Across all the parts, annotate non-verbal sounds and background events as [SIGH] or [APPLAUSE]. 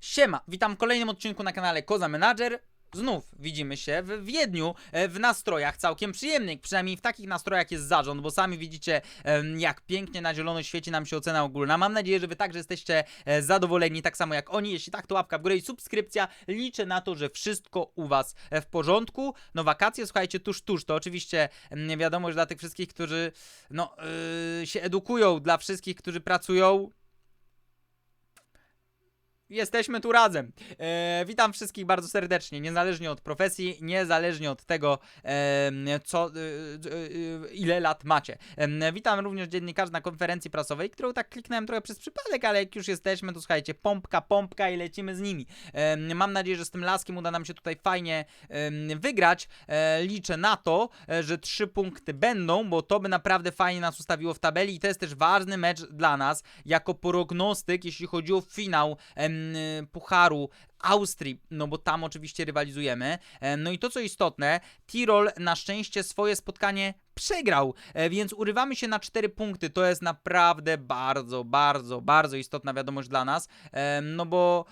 Siema, witam w kolejnym odcinku na kanale Koza Manager. Znów widzimy się w Wiedniu e, w nastrojach całkiem przyjemnych, przynajmniej w takich nastrojach jest zarząd, bo sami widzicie jak pięknie na zielono świeci nam się ocena ogólna. Mam nadzieję, że wy także jesteście e, zadowoleni, tak samo jak oni. Jeśli tak, to łapka w górę i subskrypcja. Liczę na to, że wszystko u was e, w porządku. No wakacje, słuchajcie, tuż, tuż. To oczywiście em, wiadomo, że dla tych wszystkich, którzy no, yy, się edukują, dla wszystkich, którzy pracują, Jesteśmy tu razem. E, witam wszystkich bardzo serdecznie, niezależnie od profesji, niezależnie od tego, em, co, e, e, ile lat macie. Em, witam również dziennikarzy na konferencji prasowej, którą tak kliknąłem trochę przez przypadek, ale jak już jesteśmy, to słuchajcie, pompka, pompka i lecimy z nimi. Em, mam nadzieję, że z tym laskiem uda nam się tutaj fajnie em, wygrać. E, liczę na to, e, że trzy punkty będą, bo to by naprawdę fajnie nas ustawiło w tabeli i to jest też ważny mecz dla nas, jako prognostyk, jeśli chodzi o finał y, Pucharu Austrii, no bo tam oczywiście rywalizujemy. E, No i to co istotne, Tirol na szczęście swoje spotkanie przegrał, e, więc urywamy się na 4 punkty. To jest naprawdę bardzo, bardzo, bardzo istotna wiadomość dla nas, e, no bo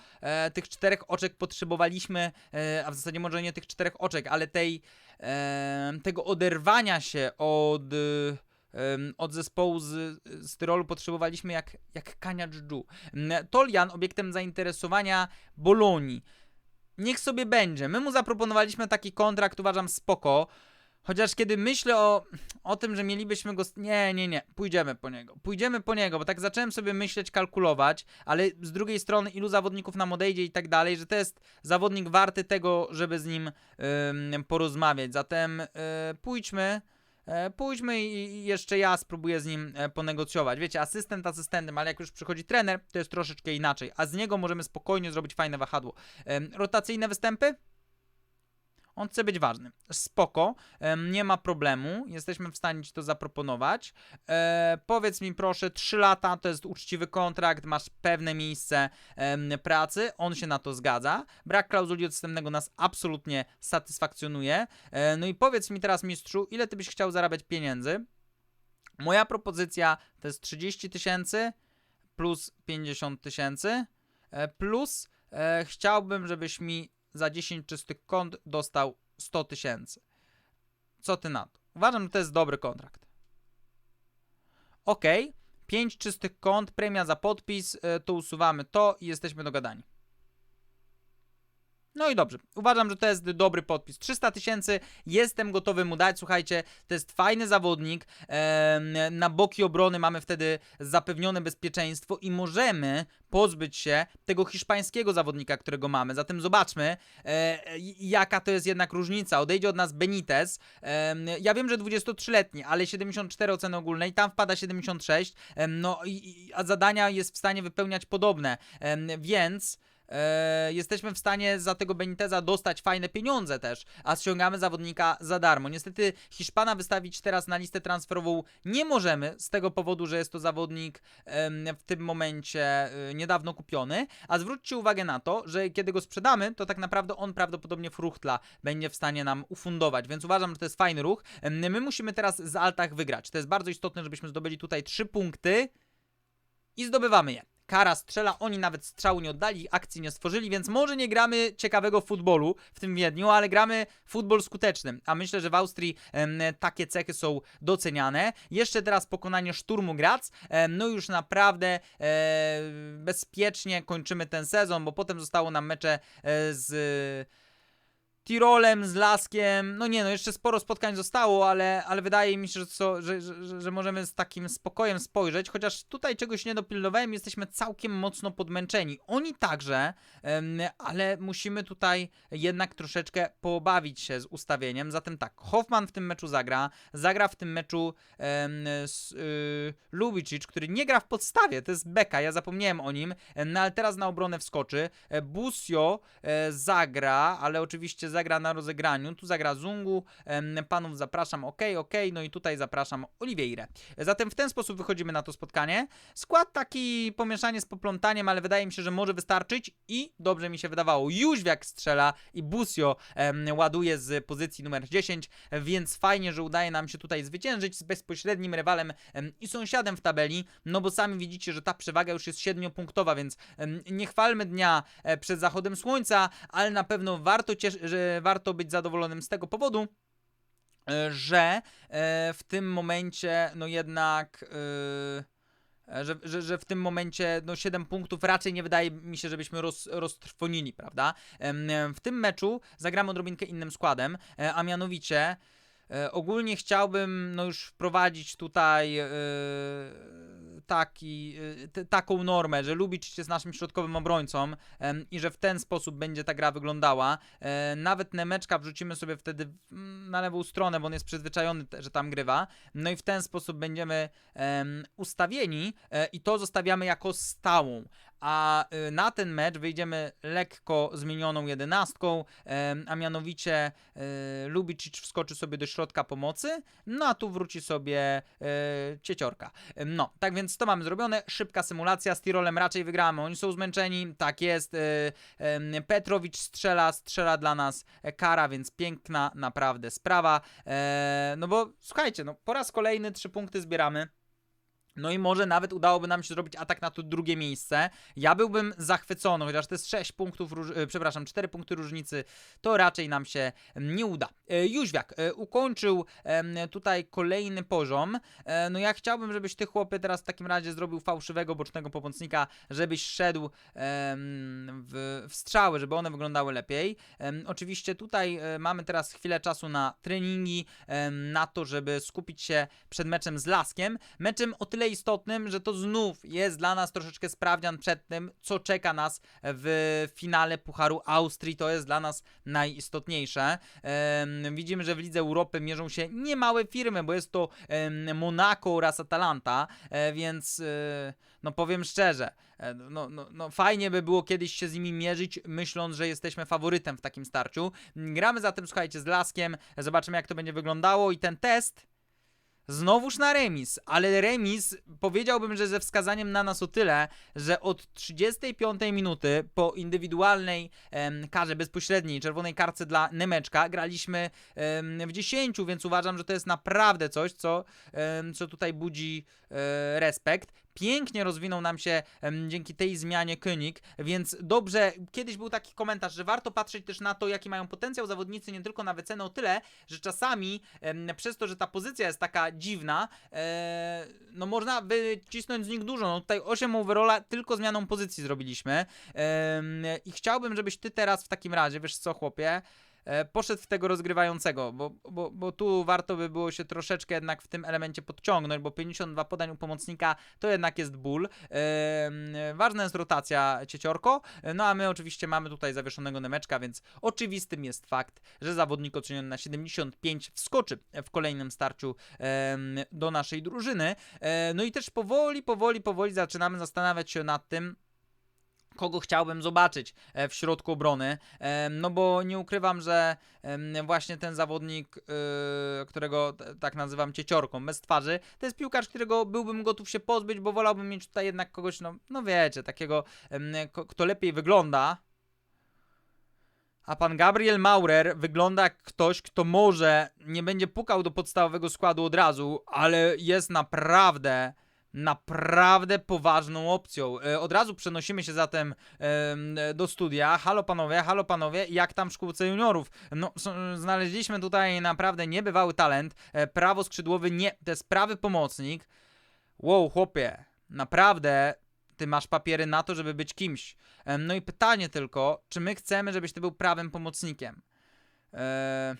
tych czterech oczek potrzebowaliśmy, a w zasadzie może nie tych czterech oczek, ale tej, tego oderwania się od... od zespołu z, z Tyrolu potrzebowaliśmy jak, jak kania dżdżu. Tolian obiektem zainteresowania Bolonii. Niech sobie będzie. My mu zaproponowaliśmy taki kontrakt, uważam spoko. Chociaż kiedy myślę o, o tym, że mielibyśmy go. Nie, nie, nie. Pójdziemy po niego. Pójdziemy po niego, bo tak zacząłem sobie myśleć, kalkulować, ale z drugiej strony, ilu zawodników nam odejdzie i tak dalej, że to jest zawodnik warty tego, żeby z nim porozmawiać. Zatem y, pójdźmy. E, Pójdźmy i jeszcze ja spróbuję z nim e, ponegocjować. Wiecie, asystent asystentem, ale jak już przychodzi trener, to jest troszeczkę inaczej. A z niego możemy spokojnie zrobić fajne wahadło. Rotacyjne występy? On chce być ważny. Spoko, nie ma problemu, jesteśmy w stanie ci to zaproponować. E, powiedz mi proszę, 3 lata to jest uczciwy kontrakt, masz pewne miejsce pracy, on się na to zgadza. Brak klauzuli odstępnego nas absolutnie satysfakcjonuje. E, no i powiedz mi teraz, mistrzu, ile ty byś chciał zarabiać pieniędzy? Moja propozycja to jest 30 tysięcy plus 50 tysięcy e, plus e, chciałbym, żebyś mi za 10 czystych kont dostał 100 tysięcy. Co ty na to? Uważam, że to jest dobry kontrakt. Ok, 5 czystych kont, premia za podpis, e, to usuwamy to i jesteśmy dogadani. No i dobrze, uważam, że to jest dobry podpis. 300 tysięcy jestem gotowy mu dać. Słuchajcie, to jest fajny zawodnik. Na boki obrony mamy wtedy zapewnione bezpieczeństwo i możemy pozbyć się tego hiszpańskiego zawodnika, którego mamy. Zatem zobaczmy, e, jaka to jest jednak różnica. Odejdzie od nas Benitez. Ja wiem, że 23-letni, ale 74 oceny ogólnej, tam wpada 76. Em, no i, zadania jest w stanie wypełniać podobne. Więc e, jesteśmy w stanie za tego Beniteza dostać fajne pieniądze też, a ściągamy zawodnika za darmo. Niestety Hiszpana wystawić teraz na listę transferową nie możemy, z tego powodu, że jest to zawodnik em, w tym momencie e, niedawno kupiony, a zwróćcie uwagę na to, że kiedy go sprzedamy, to tak naprawdę on prawdopodobnie fruchtla będzie w stanie nam ufundować, więc uważam, że to jest fajny ruch. Em, My musimy teraz z Altach wygrać. To jest bardzo istotne, żebyśmy zdobyli tutaj trzy punkty i zdobywamy je. Kara strzela, oni nawet strzału nie oddali, akcji nie stworzyli, więc może nie gramy ciekawego futbolu w tym Wiedniu, ale gramy futbol skuteczny. A myślę, że w Austrii takie cechy są doceniane. Jeszcze teraz pokonanie Szturmu Graz. Em, no już naprawdę e, bezpiecznie kończymy ten sezon, bo potem zostało nam mecze e, z Tirolem, z Laskiem. No nie, no jeszcze sporo spotkań zostało, ale, ale wydaje mi się, że, co, że, że, że- że możemy z takim spokojem spojrzeć, chociaż tutaj czegoś nie dopilnowałem, jesteśmy całkiem mocno podmęczeni. Oni także, ale musimy tutaj jednak troszeczkę pobawić się z ustawieniem. Zatem tak, Hoffman w tym meczu zagra, zagra w tym meczu y, Lubicic, który nie gra w podstawie, to jest Beka, ja zapomniałem o nim, em, no ale teraz na obronę wskoczy. E, Busio e, zagra, ale oczywiście zagra na rozegraniu. Tu zagra Zungu, panów zapraszam, ok, ok, no i tutaj zapraszam Oliveirę. Zatem w ten sposób wychodzimy na to spotkanie. Skład taki pomieszanie z poplątaniem, ale wydaje mi się, że może wystarczyć i dobrze mi się wydawało. Jóźwiak strzela i Busio ładuje z pozycji numer 10, więc fajnie, że udaje nam się tutaj zwyciężyć z bezpośrednim rywalem em, i sąsiadem w tabeli, no bo sami widzicie, że ta przewaga już jest 7-punktowa, więc nie chwalmy dnia e, przed zachodem słońca, ale na pewno warto, ciesz- że warto być zadowolonym z tego powodu, e, że e, w tym momencie, no jednak. e, że, że, że w tym momencie no 7 punktów raczej nie wydaje mi się, żebyśmy roz, roztrwonili, prawda? W tym meczu zagramy odrobinkę innym składem, a mianowicie e, ogólnie chciałbym no już wprowadzić tutaj e, taki, e, taką normę, że Lubicz jest naszym środkowym obrońcą i że w ten sposób będzie ta gra wyglądała. Nawet Nemeczka wrzucimy sobie wtedy mm, na lewą stronę, bo on jest przyzwyczajony, że tam grywa. No i w ten sposób będziemy em, ustawieni i to zostawiamy jako stałą. A y, na ten mecz wyjdziemy lekko zmienioną jedenastką, a mianowicie y, Lubicic wskoczy sobie do środka pomocy, no a tu wróci sobie y, cieciorka. No, tak więc to mamy zrobione. Szybka symulacja z Tirolem raczej wygramy. Oni są zmęczeni, tak jest. Petrowicz strzela, strzela dla nas kara, więc piękna naprawdę sprawa. E, no bo słuchajcie, no po raz kolejny trzy punkty zbieramy. No i może nawet udałoby nam się zrobić atak na to drugie miejsce. Ja byłbym zachwycony, chociaż to jest 6 punktów, e, przepraszam, 4 punkty różnicy, to raczej nam się nie uda. E, Jóźwiak e, ukończył tutaj kolejny poziom. No ja chciałbym, żebyś ty chłopie teraz w takim razie zrobił fałszywego bocznego pomocnika, żebyś szedł w, w strzały, żeby one wyglądały lepiej. Oczywiście tutaj mamy teraz chwilę czasu na treningi, na to, żeby skupić się przed meczem z Laskiem. Meczem o tyle istotnym, że to znów jest dla nas troszeczkę sprawdzian przed tym, co czeka nas w finale Pucharu Austrii. To jest dla nas najistotniejsze. Widzimy, że w Lidze Europy mierzą się niemałe firmy, bo jest to Monaco oraz Atalanta, e, więc e, no powiem szczerze, e, no, no, no fajnie by było kiedyś się z nimi mierzyć, myśląc, że jesteśmy faworytem w takim starciu. Gramy zatem, słuchajcie, z Laskiem, zobaczymy jak to będzie wyglądało i ten test Znowuż na remis, ale remis powiedziałbym, że ze wskazaniem na nas o tyle, że od 35 minuty po indywidualnej em, karze bezpośredniej, czerwonej karce dla Nemeczka, graliśmy em, w 10, więc uważam, że to jest naprawdę coś, co, em, co tutaj budzi e, respekt. Pięknie rozwinął nam się dzięki tej zmianie König, więc dobrze, kiedyś był taki komentarz, że warto patrzeć też na to, jaki mają potencjał zawodnicy, nie tylko na wycenę o tyle, że czasami przez to, że ta pozycja jest taka dziwna, e, no można wycisnąć z nich dużo. No tutaj 8 overalla tylko zmianą pozycji zrobiliśmy. I chciałbym, żebyś ty teraz w takim razie, wiesz co, chłopie, poszedł w tego rozgrywającego, bo, bo, bo tu warto by było się troszeczkę jednak w tym elemencie podciągnąć, bo 52 podań u pomocnika to jednak jest ból. Ważna jest rotacja cieciorko, no a my oczywiście mamy tutaj zawieszonego Nemeczka, więc oczywistym jest fakt, że zawodnik oceniony na 75 wskoczy w kolejnym starciu do naszej drużyny. E, no i też powoli, powoli, powoli zaczynamy zastanawiać się nad tym, kogo chciałbym zobaczyć e, w środku obrony. Em, No bo nie ukrywam, że właśnie ten zawodnik, y, którego tak nazywam cieciorką, bez twarzy, to jest piłkarz, którego byłbym gotów się pozbyć, bo wolałbym mieć tutaj jednak kogoś, no, no wiecie, takiego, kto lepiej wygląda. A pan Gabriel Maurer wygląda jak ktoś, kto może nie będzie pukał do podstawowego składu od razu, ale jest naprawdę naprawdę poważną opcją. E, Od razu przenosimy się zatem em, do studia. Halo panowie, halo panowie, jak tam w szkółce juniorów? No, znaleźliśmy tutaj naprawdę niebywały talent. E, Prawo skrzydłowy nie, to jest prawy pomocnik. Wow, chłopie, naprawdę ty masz papiery na to, żeby być kimś. No i pytanie tylko, czy my chcemy, żebyś ty był prawym pomocnikiem? E,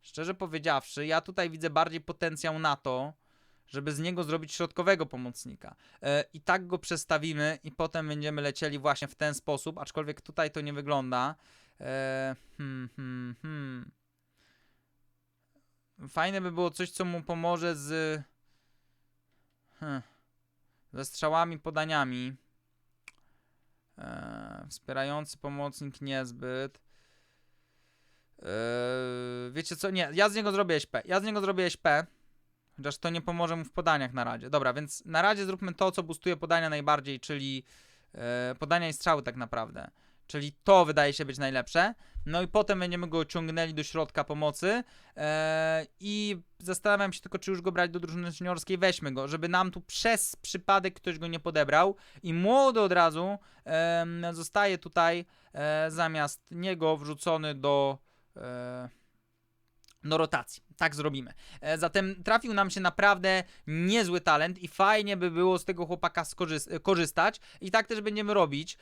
szczerze powiedziawszy, ja tutaj widzę bardziej potencjał na to, żeby z niego zrobić środkowego pomocnika. E, I tak go przestawimy i potem będziemy lecieli właśnie w ten sposób, aczkolwiek tutaj to nie wygląda. E, hmm, hmm, hmm. Fajne by było coś, co mu pomoże z... Hmm, ze strzałami, podaniami. E, wspierający pomocnik niezbyt. Eee, wiecie co? Nie, ja z niego zrobię SP. Ja z niego zrobię SP. Chociaż to nie pomoże mu w podaniach na radzie. Dobra, więc na radzie zróbmy to, co boostuje podania najbardziej, czyli e, podania i strzały tak naprawdę. Czyli to wydaje się być najlepsze. No i potem będziemy go ciągnęli do środka pomocy. E, I zastanawiam się tylko, czy już go brać do drużyny seniorskiej. Weźmy go, żeby nam tu przez przypadek ktoś go nie podebrał. I młody od razu em, zostaje tutaj e, zamiast niego wrzucony do. E, do rotacji. Tak zrobimy. E, zatem trafił nam się naprawdę niezły talent i fajnie by było z tego chłopaka skorzys- korzystać i tak też będziemy robić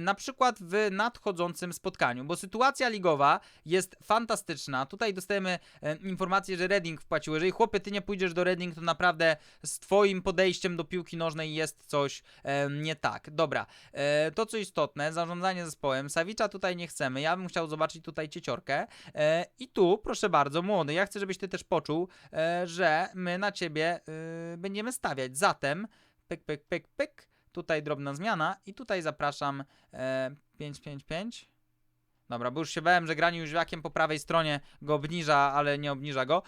na przykład w nadchodzącym spotkaniu, bo sytuacja ligowa jest fantastyczna. Tutaj dostajemy informację, że Reading wpłacił. Jeżeli chłopie ty nie pójdziesz do Reading, to naprawdę z twoim podejściem do piłki nożnej jest coś nie tak. Dobra, e, to co istotne, zarządzanie zespołem. Sawicza tutaj nie chcemy. Ja bym chciał zobaczyć tutaj cieciorkę. E, I tu, proszę bardzo, młody, ja chcę, żebyś ty też poczuł, e, że my na ciebie e, będziemy stawiać. Zatem, pyk, pyk, pyk, pyk, tutaj drobna zmiana i tutaj zapraszam e, 555. Dobra, bo już się bałem, że grani jóźwiakiem po prawej stronie go obniża, ale nie obniża go.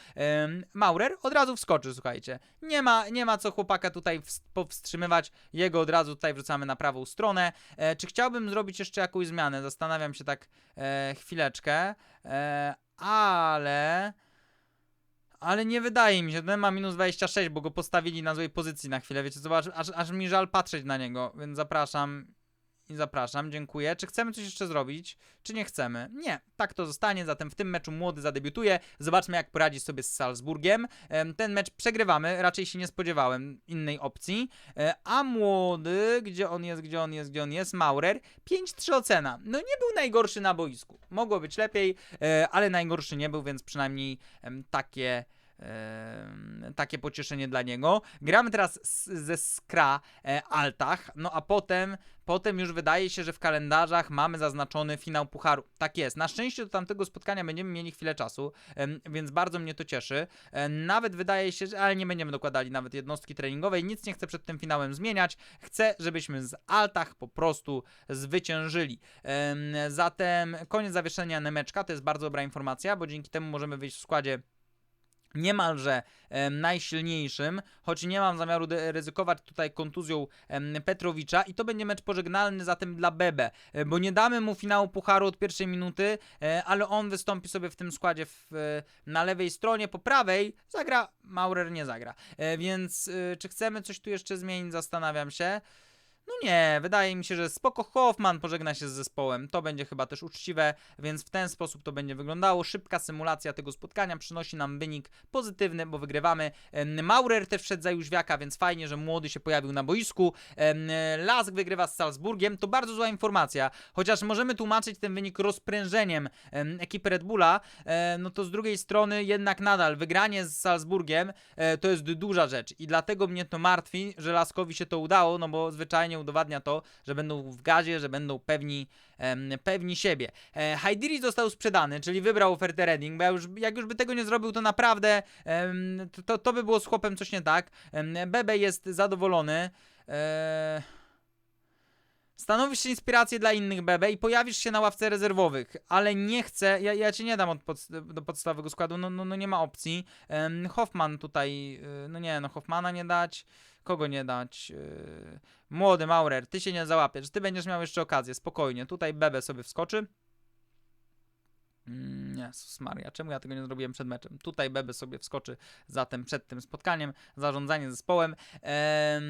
Ym, Maurer od razu wskoczy, słuchajcie. Nie ma, nie ma co chłopaka tutaj ws- powstrzymywać. Jego od razu tutaj wrzucamy na prawą stronę. E, czy chciałbym zrobić jeszcze jakąś zmianę? Zastanawiam się tak e, chwileczkę. E, ale... Ale nie wydaje mi się, ten ma minus 26, bo go postawili na złej pozycji na chwilę, wiecie, zobacz, aż, aż mi żal patrzeć na niego, więc zapraszam i zapraszam, dziękuję. Czy chcemy coś jeszcze zrobić, czy nie chcemy? Nie, tak to zostanie, zatem w tym meczu młody zadebiutuje, zobaczmy jak poradzi sobie z Salzburgiem. Em, Ten mecz przegrywamy, raczej się nie spodziewałem innej opcji, E, a młody, gdzie on jest, gdzie on jest, gdzie on jest, Maurer, 5-3 ocena. No nie był najgorszy na boisku, mogło być lepiej, e, ale najgorszy nie był, więc przynajmniej takie takie pocieszenie dla niego. Gramy teraz z, ze Skra e, Altach, no a potem, potem już wydaje się, że w kalendarzach mamy zaznaczony finał Pucharu. Tak jest. Na szczęście do tamtego spotkania będziemy mieli chwilę czasu, więc bardzo mnie to cieszy. E, nawet wydaje się, że, ale nie będziemy dokładali nawet jednostki treningowej, nic nie chcę przed tym finałem zmieniać. Chcę, żebyśmy z Altach po prostu zwyciężyli. Em, zatem koniec zawieszenia Nemeczka, to jest bardzo dobra informacja, bo dzięki temu możemy wyjść w składzie niemalże em, najsilniejszym, choć nie mam zamiaru ryzykować tutaj kontuzją Petrowicza i to będzie mecz pożegnalny zatem dla Bebe, e, bo nie damy mu finału Pucharu od pierwszej minuty, e, ale on wystąpi sobie w tym składzie w, e, na lewej stronie, po prawej zagra, Maurer nie zagra, więc czy chcemy coś tu jeszcze zmienić, zastanawiam się. No nie, wydaje mi się, że spoko Hoffman pożegna się z zespołem. To będzie chyba też uczciwe, więc w ten sposób to będzie wyglądało. Szybka symulacja tego spotkania przynosi nam wynik pozytywny, bo wygrywamy. Maurer też wszedł za Jóźwiaka, więc fajnie, że młody się pojawił na boisku. Lask wygrywa z Salzburgiem. To bardzo zła informacja, chociaż możemy tłumaczyć ten wynik rozprężeniem em, ekipy Red Bulla, e, no to z drugiej strony jednak nadal wygranie z Salzburgiem e, to jest duża rzecz i dlatego mnie to martwi, że Laskowi się to udało, no bo zwyczajnie udowadnia to, że będą w gazie, że będą pewni, pewni siebie. E, został sprzedany, czyli wybrał ofertę Reading, bo ja już, jak już by tego nie zrobił, to naprawdę to, to, by było z chłopem coś nie tak. Bebe jest zadowolony. E, Stanowisz inspirację dla innych Bebe i pojawisz się na ławce rezerwowych, ale nie chcę, ja, ja cię nie dam od pod, do podstawowego składu, no, no, no nie ma opcji. Em, Hoffman tutaj, y, no nie, no Hoffmana nie dać, kogo nie dać? Y, Młody Maurer, ty się nie załapiesz, ty będziesz miał jeszcze okazję, spokojnie, tutaj Bebe sobie wskoczy. Mm, Jezus Maria, czemu ja tego nie zrobiłem przed meczem? Tutaj Bebe sobie wskoczy zatem przed tym spotkaniem, zarządzanie zespołem. Em,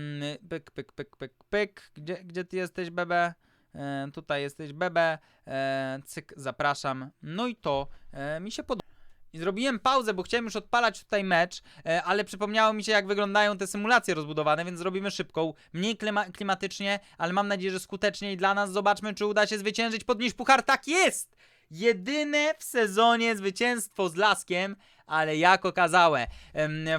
pyk, pyk, pyk, pyk, pyk. Gdzie, gdzie ty jesteś, Bebe? E, tutaj jesteś, Bebe. E, cyk, zapraszam. No i to e, mi się podoba. I zrobiłem pauzę, bo chciałem już odpalać tutaj mecz, e, ale przypomniało mi się, jak wyglądają te symulacje rozbudowane, więc zrobimy szybką, mniej klima- klimatycznie, ale mam nadzieję, że skutecznie i dla nas. Zobaczmy, czy uda się zwyciężyć, podnieść puchar. Tak jest! Jedyne w sezonie zwycięstwo z Laskiem, ale jak okazałe.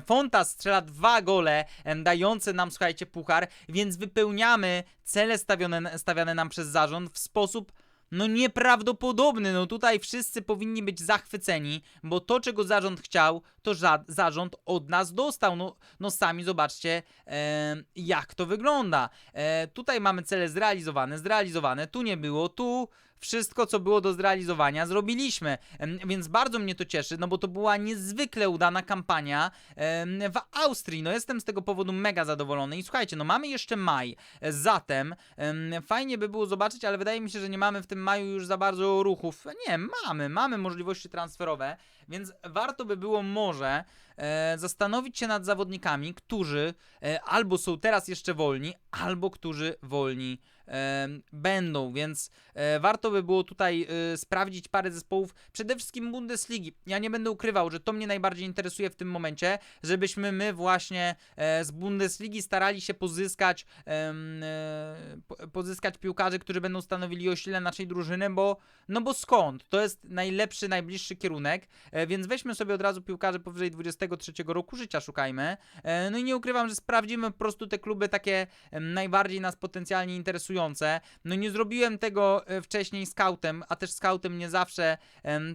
Fonta strzela dwa gole, dające nam, słuchajcie, puchar, więc wypełniamy cele stawione, stawiane nam przez zarząd w sposób no nieprawdopodobny. No tutaj wszyscy powinni być zachwyceni, bo to, czego zarząd chciał, to zarząd od nas dostał. No, no sami zobaczcie, e, jak to wygląda. E, tutaj mamy cele zrealizowane, zrealizowane, tu nie było, tu wszystko, co było do zrealizowania, zrobiliśmy. Więc bardzo mnie to cieszy, no bo to była niezwykle udana kampania w Austrii. No jestem z tego powodu mega zadowolony. I słuchajcie, no mamy jeszcze maj. Zatem em, fajnie by było zobaczyć, ale wydaje mi się, że nie mamy w tym maju już za bardzo ruchów. Nie, mamy, mamy możliwości transferowe, więc warto by było może e, zastanowić się nad zawodnikami, którzy e, albo są teraz jeszcze wolni, albo którzy wolni będą, więc e, warto by było tutaj e, sprawdzić parę zespołów, przede wszystkim Bundesligi. Ja nie będę ukrywał, że to mnie najbardziej interesuje w tym momencie, żebyśmy my właśnie e, z Bundesligi starali się pozyskać e, po, pozyskać piłkarzy, którzy będą stanowili o sile naszej drużyny, bo no bo skąd? To jest najlepszy, najbliższy kierunek, więc weźmy sobie od razu piłkarzy powyżej 23 roku życia, szukajmy. No i nie ukrywam, że sprawdzimy po prostu te kluby takie najbardziej nas potencjalnie interesujące. No nie zrobiłem tego e, wcześniej scoutem, a też scoutem nie zawsze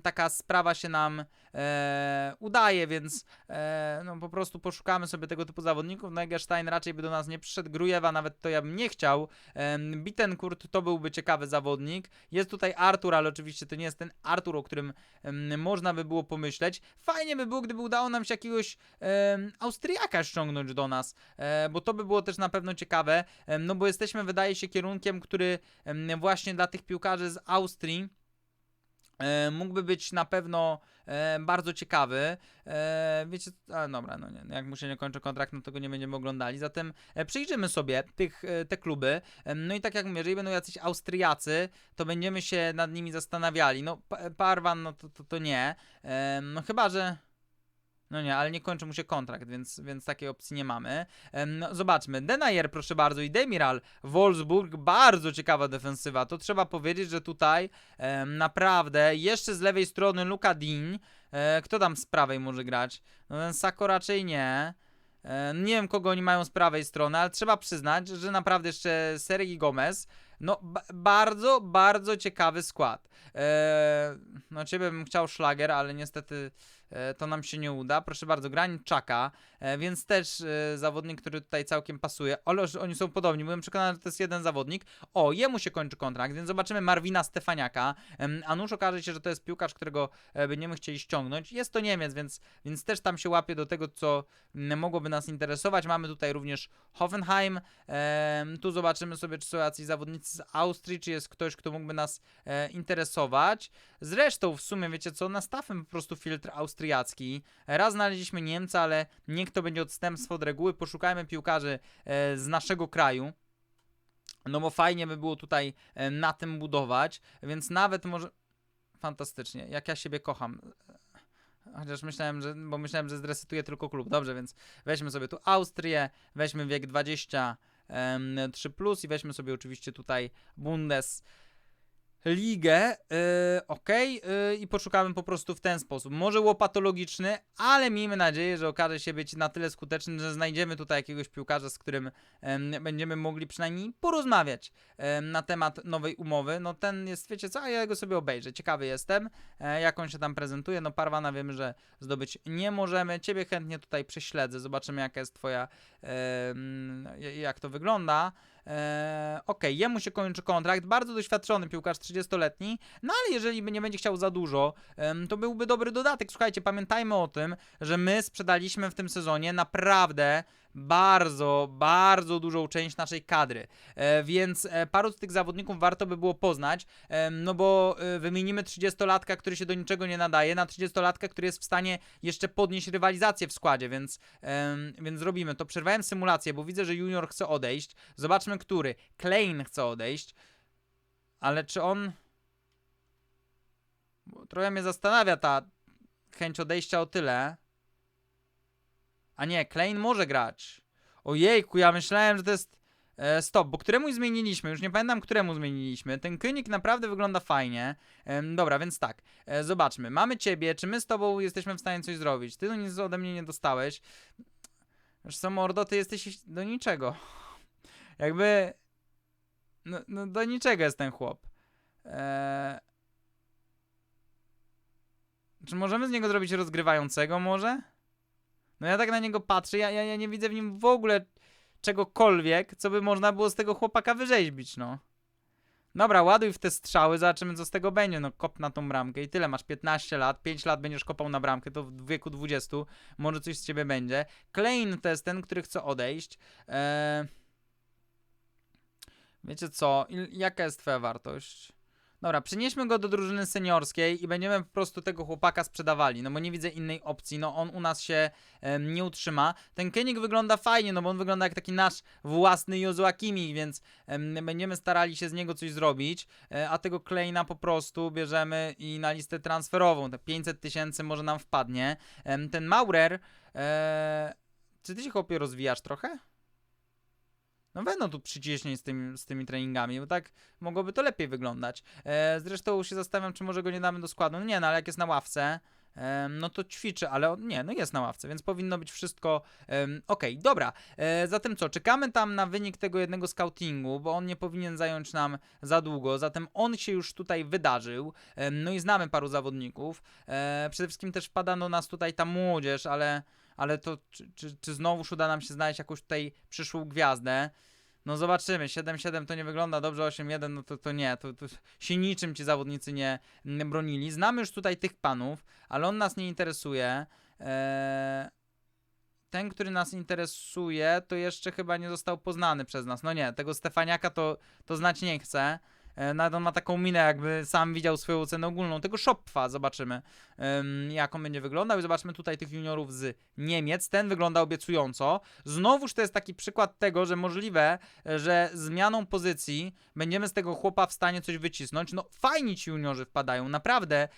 taka sprawa się nam e, udaje, więc e, no po prostu poszukamy sobie tego typu zawodników. No Egerstein raczej by do nas nie przyszedł, Grujewa nawet to ja bym nie chciał. Em, Bittenkurt to byłby ciekawy zawodnik. Jest tutaj Artur, ale oczywiście to nie jest ten Artur, o którym em, można by było pomyśleć. Fajnie by było, gdyby udało nam się jakiegoś em, Austriaka ściągnąć do nas, e, bo to by było też na pewno ciekawe, em, no bo jesteśmy, wydaje się, kierunkiem, który em, właśnie dla tych piłkarzy z Austrii e, mógłby być na pewno e, bardzo ciekawy. E, wiecie, a dobra, no nie, jak mu się nie kończy kontrakt, no to go nie będziemy oglądali. Zatem e, przyjrzymy sobie tych, e, te kluby. E, no i tak jak mówię, jeżeli będą jacyś Austriacy, to będziemy się nad nimi zastanawiali. No, Pa- Parwan, no to, to, to nie. E, no chyba, że. No nie, ale nie kończy mu się kontrakt, więc, więc takiej opcji nie mamy. No, zobaczmy. Denayer, proszę bardzo, i Demiral. Wolfsburg, bardzo ciekawa defensywa. To trzeba powiedzieć, że tutaj em, naprawdę jeszcze z lewej strony Luka Dean. E, kto tam z prawej może grać? No ten Sako raczej nie. E, nie wiem, kogo oni mają z prawej strony, ale trzeba przyznać, że naprawdę jeszcze Sergi Gomez. No, ba- bardzo, bardzo ciekawy skład. E, no, ciebie bym chciał szlager, ale niestety to nam się nie uda. Proszę bardzo, Granit Czaka, e, więc też e, zawodnik, który tutaj całkiem pasuje. Ale oni są podobni, byłem przekonany, że to jest jeden zawodnik. O, jemu się kończy kontrakt, więc zobaczymy Marwina Stefaniaka. A nuż okaże się, że to jest piłkarz, którego e, będziemy chcieli ściągnąć. Jest to Niemiec, więc, więc też tam się łapie do tego, co mogłoby nas interesować. Mamy tutaj również Hoffenheim. Tu zobaczymy sobie, czy są jacyś zawodnicy z Austrii, czy jest ktoś, kto mógłby nas e, interesować. Zresztą w sumie, wiecie co, nastawmy po prostu filtr austriacki. Raz znaleźliśmy Niemca, ale niech to będzie odstępstwo od reguły. Poszukajmy piłkarzy e, z naszego kraju. No bo fajnie by było tutaj e, na tym budować, więc nawet może... Fantastycznie, jak ja siebie kocham. Chociaż myślałem, że, bo myślałem, że zresetuję tylko klub. Dobrze, więc weźmy sobie tu Austrię, weźmy wiek 23 plus i weźmy sobie oczywiście tutaj Bundes ligę, yy, ok, yy, i poszukamy po prostu w ten sposób. Może łopatologiczny, ale miejmy nadzieję, że okaże się być na tyle skuteczny, że znajdziemy tutaj jakiegoś piłkarza, z którym em, będziemy mogli przynajmniej porozmawiać em, na temat nowej umowy. No ten jest, wiecie co, a ja go sobie obejrzę. Ciekawy jestem, e, jak on się tam prezentuje. No Parwana wiemy, że zdobyć nie możemy. Ciebie chętnie tutaj prześledzę, zobaczymy jaka jest twoja, j- jak to wygląda. Eee, Okej, jemu się kończy kontrakt, bardzo doświadczony piłkarz 30-letni, no ale jeżeli nie będzie chciał za dużo, to byłby dobry dodatek. Słuchajcie, pamiętajmy o tym, że my sprzedaliśmy w tym sezonie naprawdę bardzo, bardzo dużą część naszej kadry, e, więc e, paru z tych zawodników warto by było poznać, no bo e, wymienimy 30-latka, który się do niczego nie nadaje, na 30-latka, który jest w stanie jeszcze podnieść rywalizację w składzie, więc, więc zrobimy to. Przerwałem symulację, bo widzę, że Junior chce odejść. Zobaczmy, który. Klein chce odejść, ale czy on. Bo trochę mnie zastanawia ta chęć odejścia o tyle. A nie, Klein może grać. Ojejku, ja myślałem, że to jest. E, stop, bo któremu zmieniliśmy? Już nie pamiętam, któremu zmieniliśmy. Ten König naprawdę wygląda fajnie. Em, dobra, więc tak. E, zobaczmy. Mamy ciebie. Czy my z tobą jesteśmy w stanie coś zrobić? Ty nic ode mnie nie dostałeś. Co, mordo, ty jesteś do niczego. Jakby... No, no do niczego jest ten chłop. Eee... Czy możemy z niego zrobić rozgrywającego może? No ja tak na niego patrzę, ja, ja, ja nie widzę w nim w ogóle czegokolwiek, co by można było z tego chłopaka wyrzeźbić, no. Dobra, ładuj w te strzały, zobaczymy co z tego będzie. No kop na tą bramkę i tyle, masz 15 lat, 5 lat będziesz kopał na bramkę, to w wieku 20 może coś z ciebie będzie. Klein to jest ten, który chce odejść. Eee... Wiecie co, jaka jest twoja wartość? Dobra, przenieśmy go do drużyny seniorskiej i będziemy po prostu tego chłopaka sprzedawali, no bo nie widzę innej opcji, no on u nas się nie utrzyma. Ten Koenig wygląda fajnie, no bo on wygląda jak taki nasz własny Jozuakimi, więc em, będziemy starali się z niego coś zrobić, e, a tego Kleina po prostu bierzemy i na listę transferową, te 500 tysięcy może nam wpadnie. Ten Maurer, e, czy ty się chłopie rozwijasz trochę? No będą tu przyciśnień z, tym, z tymi treningami, bo tak mogłoby to lepiej wyglądać. E, zresztą się zastanawiam, czy może go nie damy do składu. No nie, no ale jak jest na ławce, no to ćwiczy, ale on, nie, no jest na ławce, więc powinno być wszystko em, okej. Dobra, e, zatem co, czekamy tam na wynik tego jednego scoutingu, bo on nie powinien zająć nam za długo, zatem on się już tutaj wydarzył, em, no i znamy paru zawodników. E, przede wszystkim też wpada do nas tutaj ta młodzież, ale ale to czy, czy, czy znowuż uda nam się znaleźć jakąś tutaj przyszłą gwiazdę? No zobaczymy, 7-7 to nie wygląda dobrze, 8-1 no to, to nie, to, to się niczym ci zawodnicy nie, nie bronili. Znamy już tutaj tych panów, ale on nas nie interesuje. Eee, ten, który nas interesuje, to jeszcze chyba nie został poznany przez nas. No nie, tego Stefaniaka to, to znać nie chcę. E, Nawet on ma taką minę, jakby sam widział swoją cenę ogólną. Tego Shopfa zobaczymy, jak on będzie wyglądał. I zobaczmy tutaj tych juniorów z Niemiec. Ten wygląda obiecująco. Znowuż to jest taki przykład tego, że możliwe, że zmianą pozycji będziemy z tego chłopa w stanie coś wycisnąć. No fajni ci juniorzy wpadają, naprawdę.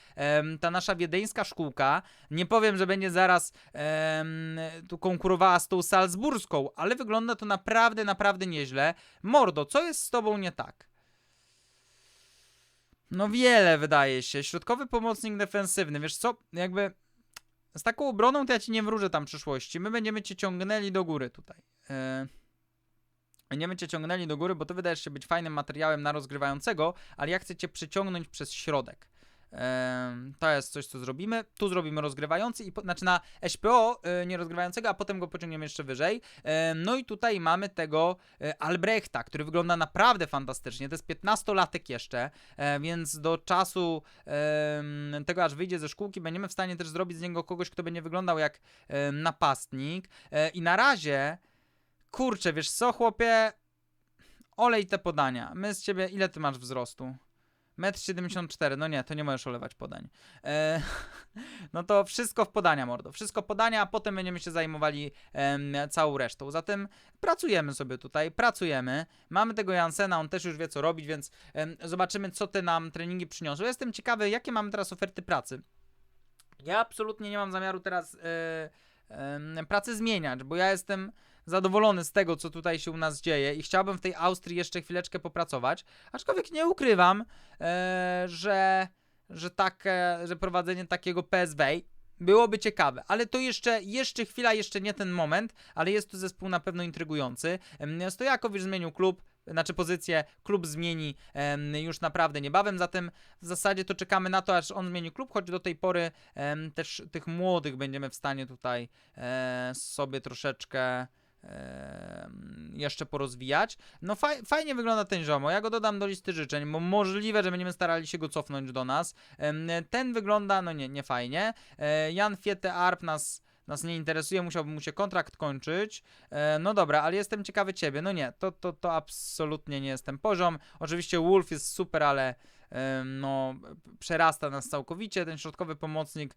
Ta nasza wiedeńska szkółka, nie powiem, że będzie zaraz tu konkurowała z tą salzburską, ale wygląda to naprawdę, naprawdę nieźle. Mordo, co jest z tobą nie tak? No wiele wydaje się. Środkowy pomocnik defensywny. Wiesz co, jakby z taką obroną to ja ci nie wróżę tam przyszłości. My będziemy cię ciągnęli do góry tutaj. Yy... Będziemy cię ciągnęli do góry, bo ty wydajesz się być fajnym materiałem na rozgrywającego, ale ja chcę cię przyciągnąć przez środek. To jest coś, co zrobimy. Tu zrobimy rozgrywający, i po, znaczy na SPO y, nie rozgrywającego, a potem go pociągniemy jeszcze wyżej. No i tutaj mamy tego y, Albrechta, który wygląda naprawdę fantastycznie. To jest 15-latek jeszcze, e, więc do czasu tego, aż wyjdzie ze szkółki, będziemy w stanie też zrobić z niego kogoś, kto będzie wyglądał jak napastnik. E, I na razie, kurczę, wiesz co, chłopie, olej te podania. My z ciebie, ile ty masz wzrostu? 1,74 m, no nie, to nie możesz olewać podań. E, [LAUGHS] no to wszystko w podania, mordo. Wszystko podania, a potem będziemy się zajmowali em, całą resztą. Zatem pracujemy sobie tutaj, pracujemy. Mamy tego Jansena, on też już wie co robić, więc em, zobaczymy, co te nam treningi przyniosą. Jestem ciekawy, jakie mamy teraz oferty pracy. Ja absolutnie nie mam zamiaru teraz e, em, pracy zmieniać, bo ja jestem zadowolony z tego, co tutaj się u nas dzieje i chciałbym w tej Austrii jeszcze chwileczkę popracować, aczkolwiek nie ukrywam, e, że, że, takie, że prowadzenie takiego PSV byłoby ciekawe, ale to jeszcze, jeszcze chwila, jeszcze nie ten moment, ale jest to zespół na pewno intrygujący. Stojakowicz zmienił klub, znaczy pozycję, klub zmieni już naprawdę niebawem, zatem w zasadzie to czekamy na to, aż on zmieni klub, choć do tej pory też tych młodych będziemy w stanie tutaj e, sobie troszeczkę jeszcze porozwijać. No faj, fajnie wygląda ten ziomo, ja go dodam do listy życzeń, bo możliwe, że będziemy starali się go cofnąć do nas. Ten wygląda, no nie, nie fajnie. E, Jan Fiete Arp nas nas nie interesuje, musiałby mu się kontrakt kończyć. E, no dobra, ale jestem ciekawy ciebie. No nie, to, to, to absolutnie nie jest ten poziom. Oczywiście Wolf jest super, ale no przerasta nas całkowicie. Ten środkowy pomocnik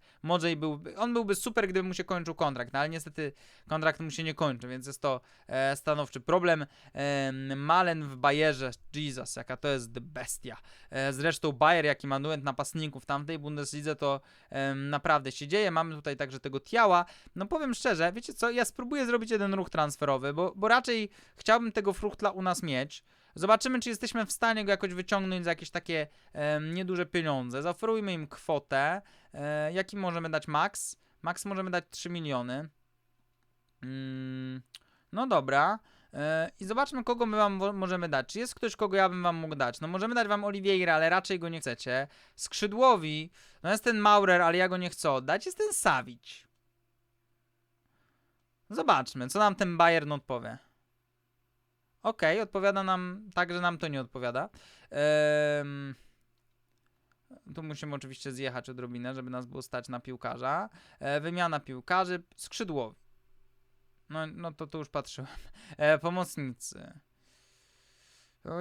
i byłby, on byłby super, gdyby mu się kończył kontrakt, no ale niestety kontrakt mu się nie kończy, więc jest to e, stanowczy problem. Em, Malen w Bayerze, Jesus, jaka to jest bestia. E, zresztą Bayer, jaki ma duet napastników tam w tej Bundeslidze, to em, naprawdę się dzieje. Mamy tutaj także tego Tiała. No powiem szczerze, wiecie co, ja spróbuję zrobić jeden ruch transferowy, bo, bo raczej chciałbym tego fruchtla u nas mieć. Zobaczymy, czy jesteśmy w stanie go jakoś wyciągnąć za jakieś takie em, nieduże pieniądze. Zaoferujmy im kwotę. E, jaki możemy dać max? Max możemy dać 3 miliony. Mm, no dobra. E, I zobaczmy, kogo my wam możemy dać. Czy jest ktoś, kogo ja bym wam mógł dać? No możemy dać wam Oliveira, ale raczej go nie chcecie. Skrzydłowi, no jest ten Maurer, ale ja go nie chcę oddać. Jest ten Savic. Zobaczmy, co nam ten Bayern odpowie. Okej, odpowiada nam tak, że nam to nie odpowiada. Ehm, tu musimy oczywiście zjechać odrobinę, żeby nas było stać na piłkarza. E, wymiana piłkarzy, skrzydłowi. No, no to tu już patrzyłem. E, pomocnicy.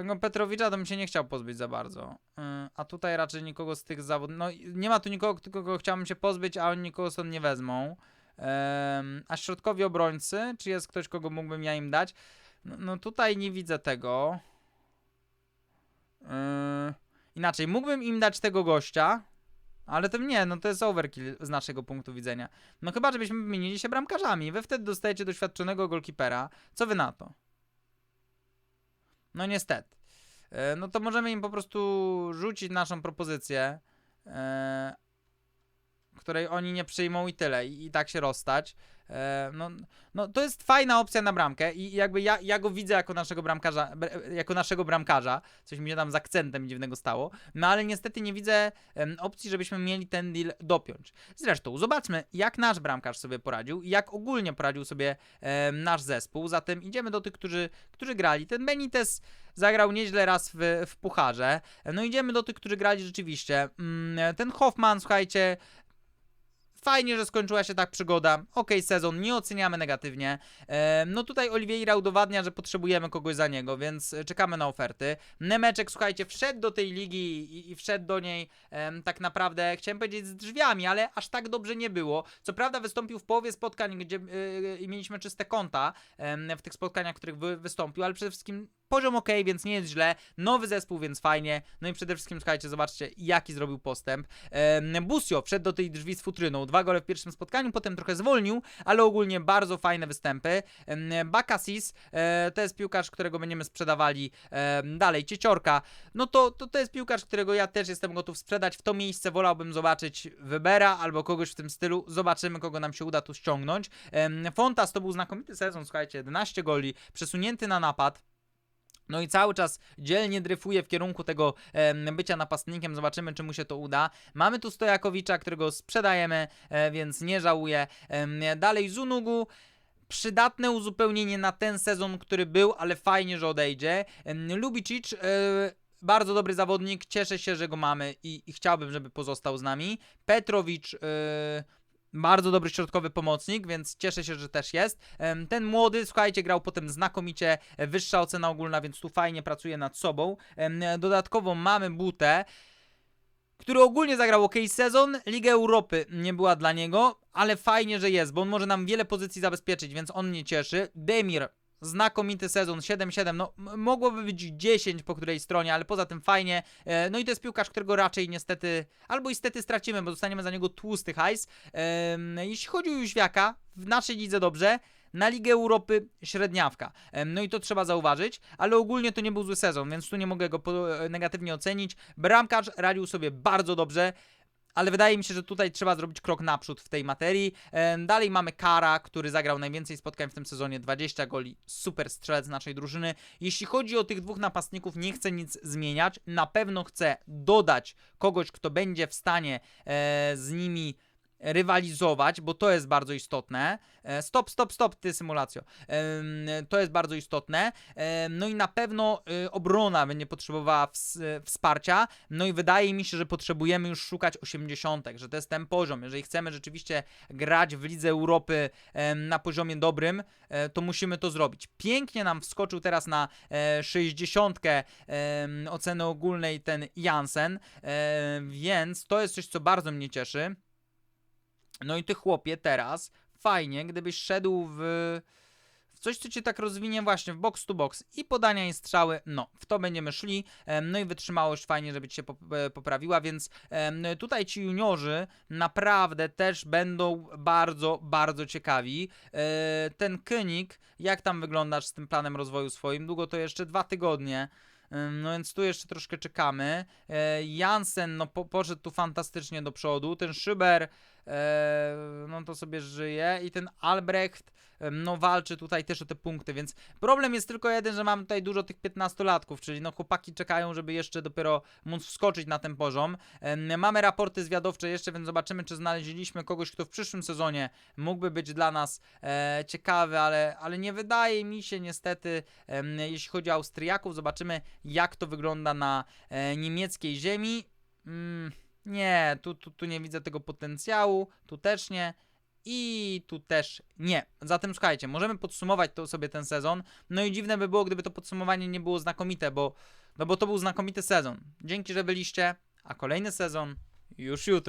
No, Petrowicza to bym się nie chciał pozbyć za bardzo. E, a tutaj raczej nikogo z tych zawodów. No nie ma tu nikogo, kogo chciałbym się pozbyć, a oni nikogo stąd nie wezmą. A środkowi obrońcy, czy jest ktoś, kogo mógłbym ja im dać? No, no tutaj nie widzę tego. Yy, inaczej, mógłbym im dać tego gościa, ale to nie, no to jest overkill z naszego punktu widzenia. No chyba, żebyśmy wymienili się bramkarzami. Wy wtedy dostajecie doświadczonego golkipera. Co wy na to? No niestety. Yy, no to możemy im po prostu rzucić naszą propozycję, yy, której oni nie przyjmą i tyle. I, i tak się rozstać. E, no, no to jest fajna opcja na bramkę i jakby ja, ja go widzę jako naszego bramkarza, br- jako naszego bramkarza, coś mi się tam z akcentem dziwnego stało, no ale niestety nie widzę opcji, żebyśmy mieli ten deal dopiąć. Zresztą zobaczmy, jak nasz bramkarz sobie poradził i jak ogólnie poradził sobie nasz zespół, zatem idziemy do tych, którzy, którzy grali. Ten Benitez zagrał nieźle raz w, w pucharze, no idziemy do tych, którzy grali rzeczywiście. Mm, ten Hoffman, słuchajcie, Fajnie, że skończyła się tak przygoda. Okej, sezon, nie oceniamy negatywnie. E, no tutaj Oliveira udowadnia, że potrzebujemy kogoś za niego, więc e, czekamy na oferty. Nemeczek, słuchajcie, wszedł do tej ligi i, i wszedł do niej em, tak naprawdę, chciałem powiedzieć z drzwiami, ale aż tak dobrze nie było. Co prawda wystąpił w połowie spotkań, gdzie e, i mieliśmy czyste konta em, w tych spotkaniach, w których wy, wystąpił, ale przede wszystkim poziom ok, więc nie jest źle. Nowy zespół, więc fajnie. No i przede wszystkim, słuchajcie, zobaczcie, jaki zrobił postęp. Em, Busio wszedł do tej drzwi z futryną. Dwa gole w pierwszym spotkaniu, potem trochę zwolnił, ale ogólnie bardzo fajne występy. Em, Bakasis e, to jest piłkarz, którego będziemy sprzedawali em, dalej. Cieciorka, no to, to to jest piłkarz, którego ja też jestem gotów sprzedać. W to miejsce wolałbym zobaczyć Webera albo kogoś w tym stylu. Zobaczymy, kogo nam się uda tu ściągnąć. Em, Fontas to był znakomity sezon, słuchajcie, 11 goli, przesunięty na napad. No i cały czas dzielnie dryfuje w kierunku tego em, bycia napastnikiem. Zobaczymy, czy mu się to uda. Mamy tu Stojakowicza, którego sprzedajemy, e, więc nie żałuję. Em, dalej Zunugu. Przydatne uzupełnienie na ten sezon, który był, ale fajnie, że odejdzie. Lubicic, e, bardzo dobry zawodnik, cieszę się, że go mamy i, i chciałbym, żeby pozostał z nami. Petrowicz, e, bardzo dobry środkowy pomocnik, więc cieszę się, że też jest. Ten młody, słuchajcie, grał potem znakomicie, e, wyższa ocena ogólna, więc tu fajnie pracuje nad sobą. Dodatkowo mamy Butę, który ogólnie zagrał ok sezon. Liga Europy nie była dla niego, ale fajnie, że jest, bo on może nam wiele pozycji zabezpieczyć, więc on mnie cieszy. Demir. Znakomity sezon, 7-7, no mogłoby być 10 po której stronie, ale poza tym fajnie. E, No i to jest piłkarz, którego raczej niestety, albo niestety stracimy, bo dostaniemy za niego tłusty hajs. Jeśli chodzi o Jóźwiaka, w naszej lidze dobrze, na Ligę Europy średniawka. No i to trzeba zauważyć, ale ogólnie to nie był zły sezon, więc tu nie mogę go e, negatywnie ocenić. Bramkarz radził sobie bardzo dobrze. Ale wydaje mi się, że tutaj trzeba zrobić krok naprzód w tej materii. Dalej mamy Kara, który zagrał najwięcej spotkań w tym sezonie, 20 goli, super strzelec naszej drużyny. Jeśli chodzi o tych dwóch napastników, nie chcę nic zmieniać. Na pewno chcę dodać kogoś, kto będzie w stanie e, z nimi rywalizować, bo to jest bardzo istotne. E, Stop, stop, stop, ty symulacjo. To jest bardzo istotne. No i na pewno y, obrona będzie potrzebowała ws- wsparcia. No i wydaje mi się, że potrzebujemy już szukać 80, że to jest ten poziom. Jeżeli chcemy rzeczywiście grać w Lidze Europy na poziomie dobrym, e, to musimy to zrobić. Pięknie nam wskoczył teraz na e, 60 em, oceny ogólnej ten Jansen, e, więc to jest coś, co bardzo mnie cieszy. No i ty chłopie teraz, fajnie, gdybyś szedł w, w coś, co cię tak rozwinie właśnie w box to box i podania i strzały, no, w to będziemy szli, no i wytrzymałość fajnie, żeby ci się e, poprawiła, więc tutaj ci juniorzy naprawdę też będą bardzo, bardzo ciekawi. E, Ten Kynik, jak tam wyglądasz z tym planem rozwoju swoim? Długo to jeszcze dwa tygodnie. No więc tu jeszcze troszkę czekamy. E, Jansen, no po, poszedł tu fantastycznie do przodu. Ten Szyber, no to sobie żyje. I ten Albrecht, no walczy tutaj też o te punkty, więc problem jest tylko jeden, że mam tutaj dużo tych 15-latków, czyli no chłopaki czekają, żeby jeszcze dopiero móc wskoczyć na ten poziom. Mamy raporty zwiadowcze jeszcze, więc zobaczymy, czy znaleźliśmy kogoś, kto w przyszłym sezonie mógłby być dla nas e, ciekawy, ale, ale nie wydaje mi się niestety, jeśli chodzi o Austriaków, zobaczymy jak to wygląda na e, niemieckiej ziemi. Mm, nie, tu, tu, tu nie widzę tego potencjału, tu też nie. I tu też nie. Zatem słuchajcie, możemy podsumować to sobie ten sezon. No i dziwne by było, gdyby to podsumowanie nie było znakomite, bo, no bo to był znakomity sezon. Dzięki, że byliście, a kolejny sezon już jutro.